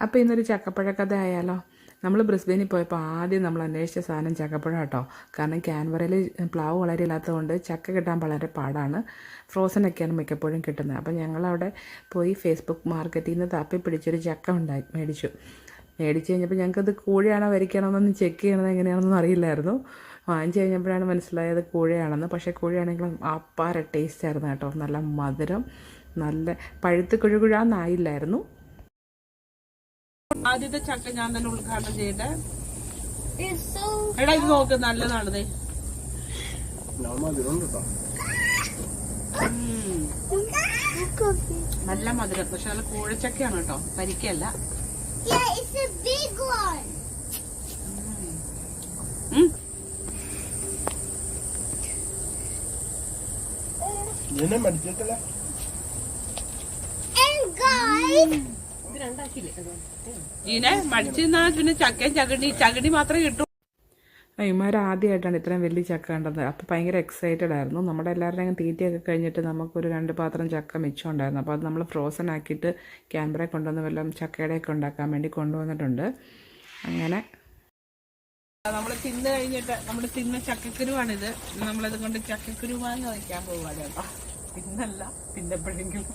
അപ്പോൾ ഇന്നൊരു ചക്കപ്പഴ കഥ ആയാലോ നമ്മൾ ബ്രിസ്ബെയിനിൽ പോയപ്പോൾ ആദ്യം നമ്മൾ അന്വേഷിച്ച സാധനം ചക്കപ്പഴം കേട്ടോ കാരണം ക്യാൻവറയിൽ പ്ലാവ് വളരെ ഇല്ലാത്തതുകൊണ്ട് ചക്ക കിട്ടാൻ വളരെ പാടാണ്. ഫ്രോസൺ ഒക്കെയാണ് മിക്കപ്പോഴും കിട്ടുന്നത്. അപ്പോൾ ഞങ്ങളവിടെ പോയി ഫേസ്ബുക്ക് മാർക്കറ്റിൽ നിന്ന് തപ്പി പിടിച്ചൊരു ചക്ക ഉണ്ടായി മേടിച്ചു. മേടിച്ച് കഴിഞ്ഞപ്പോൾ ഞങ്ങൾക്കത് കൂഴയാണോ വരിക്കണോ എന്നൊന്നും ചെക്ക് ചെയ്യണത് എങ്ങനെയാണെന്നൊന്നും അറിയില്ലായിരുന്നു. വാങ്ങിച്ച് കഴിഞ്ഞപ്പോഴാണ് മനസ്സിലായത് കൂഴയാണെന്ന്. പക്ഷേ കൂഴയാണെങ്കിലും അപ്പാര ടേസ്റ്റ് ആയിരുന്നു കേട്ടോ. നല്ല മധുരം നല്ല പഴുത്ത് കുഴുകുഴാന്നായില്ലായിരുന്നു ആദ്യത്തെ ചക്ക ഞാൻ തന്നെ ഉദ്ഘാടനം ചെയ്യട്ടെ എടാ ഇത് നോക്ക് നല്ലതാണതേ. നല്ല മധുരം. പക്ഷെ നല്ല കൂഴച്ചക്കയാണ് കേട്ടോ. പരിക്കല്ല മടിച്ചിട്ടില്ല? And guys, ഇതിനെ മടിച്ചു നിന്നാ പിന്നെ ചക്കയും ചകടി ചകടി മാത്രമേ കിട്ടൂ. ഇമാർ ആദ്യമായിട്ടാണ് ഇത്രയും വലിയ ചക്ക കണ്ടത്. അപ്പോൾ ഭയങ്കര എക്സൈറ്റഡ് ആയിരുന്നു. നമ്മുടെ എല്ലാവരുടെയും തീറ്റയൊക്കെ കഴിഞ്ഞിട്ട് നമുക്കൊരു രണ്ട് പാത്രം ചക്ക മിച്ചം ഉണ്ടായിരുന്നു അപ്പോൾ അത് നമ്മൾ ഫ്രോസൺ ആക്കിയിട്ട് ക്യാമറയെ കൊണ്ടുവന്ന് വല്ലതും ചക്കയുടെയൊക്കെ ഉണ്ടാക്കാൻ വേണ്ടി കൊണ്ടുവന്നിട്ടുണ്ട്. അങ്ങനെ. നമ്മൾ തിന്ന് കഴിഞ്ഞിട്ട് നമ്മൾ തിന്ന ചക്കക്കുരുവാണിത്. നമ്മളത് കൊണ്ട് ചക്കക്കുരു മാങ്ങ വയ്ക്കാൻ പോവാണ് കേട്ടോ. തിന്നല്ല തിന്നപ്പോഴെങ്കിലും